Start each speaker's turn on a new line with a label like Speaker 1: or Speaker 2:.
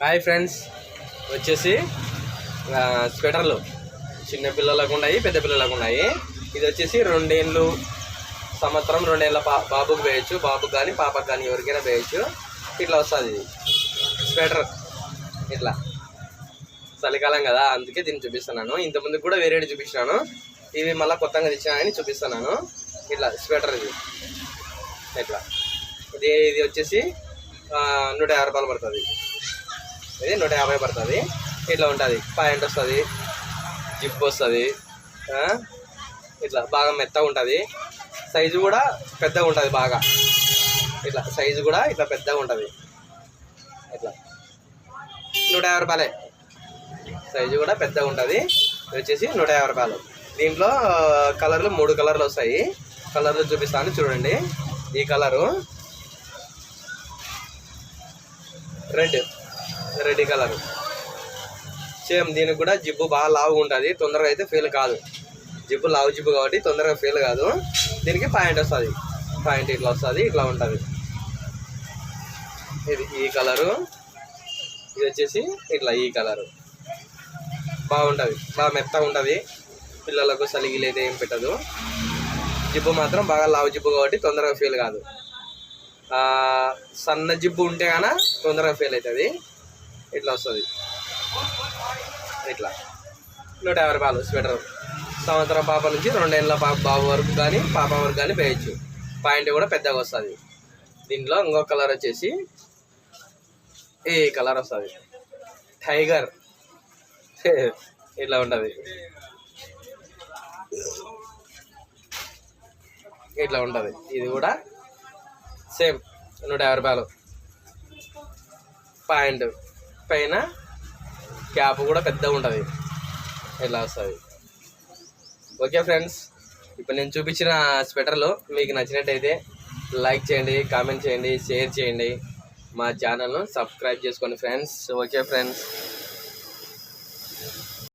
Speaker 1: Hi friends. వచ్చేసి స్వెటర్లు. చిన్న పిల్లలకు ఉన్నాయి పెద్ద పిల్లలకు ఉన్నాయి. ఇది వచ్చేసి రెండేళ్ళు సంవత్సరం రెండేళ్ళ బా బాబుకి వేయచ్చు. బాబుకి కానీ పాపకు కానీ ఎవరికైనా వేయచ్చు. ఇట్లా వస్తుంది. ఇది స్వెటర్. ఇట్లా. చలికాలం కదా అందుకే దీన్ని చూపిస్తున్నాను. ఇంతకుముందు కూడా వేరేటి చూపించినాను. ఇవి మళ్ళీ కొత్తగా తెచ్చినాయని చూపిస్తున్నాను. ఇట్లా స్వెటర్ ఇది. ఇట్లా. ఇది ఇది వచ్చేసి నూట యాభై రూపాయలు పడుతుంది. ఇది నూట యాభై పడుతుంది. ఇట్లా ఉంటుంది. పాయింట్ వస్తుంది. జిప్ వస్తుంది. ఇట్లా బాగా మెత్తగా ఉంటుంది. సైజు కూడా పెద్దగా ఉంటుంది బాగా. ఇట్లా సైజు కూడా ఇట్లా పెద్దగా ఉంటుంది. ఇట్లా. నూట యాభై రూపాయలే. సైజు కూడా పెద్దగా ఉంటుంది. వచ్చేసి నూట యాభై రూపాయలు. దీంట్లో కలర్లు మూడు కలర్లు వస్తాయి. కలర్లు చూపిస్తాను చూడండి. ఈ colour. Red. Red colour. Same దీనికి కూడా జిబ్బు బాగా లావుగా ఉంటుంది. తొందరగా అయితే ఫెయిల్ కాదు. జిబ్బు లావు జిబ్బు కాబట్టి తొందరగా ఫెయిల్ కాదు. దీనికి పాయింట్ వస్తుంది. పాయింట్ ఇట్లా వస్తుంది ఇట్లా ఉంటుంది. ఇది ఈ కలరు. ఇది వచ్చేసి ఇట్లా ఈ కలరు. బాగుంటుంది. బాగా మెత్తగా ఉంటుంది. పిల్లలకు సలిగిలు అయితే ఏం పెట్టదు. జిబ్బు మాత్రం బాగా లావు జిబ్బు కాబట్టి తొందరగా ఫెయిల్ కాదు. సన్న జిబ్బు ఉంటే కానీ తొందరగా ఫెయిల్ అవుతుంది. ఇట్లా వస్తుంది. ఇట్లా. నూట యాభై రూపాయలు స్వెటర్. సంవత్సరం పాప నుంచి రెండేళ్ళ పాప బాబు వరకు కానీ పాప వరకు కానీ వేయచ్చు. పాయింట్ కూడా పెద్దగా వస్తుంది. దీంట్లో ఇంకో కలర్ వచ్చేసి ఈ కలర్ వస్తుంది? టైగర్. ఇట్లా ఉంటుంది. ఇట్లా ఉంటుంది. ఇది కూడా సేమ్ నూట యాభై రూపాయలు. పాయింట్. పైన క్యాప్ కూడా పెద్దగా ఉంటుంది. ఇలా వస్తుంది? ఓకే ఫ్రెండ్స్ ఇప్పుడు నేను చూపించిన స్వెటర్లు మీకు నచ్చినట్టయితే లైక్ చేయండి కామెంట్ చేయండి షేర్ చేయండి. మా ఛానల్ను సబ్స్క్రైబ్ చేసుకోండి ఫ్రెండ్స్. Okay friends.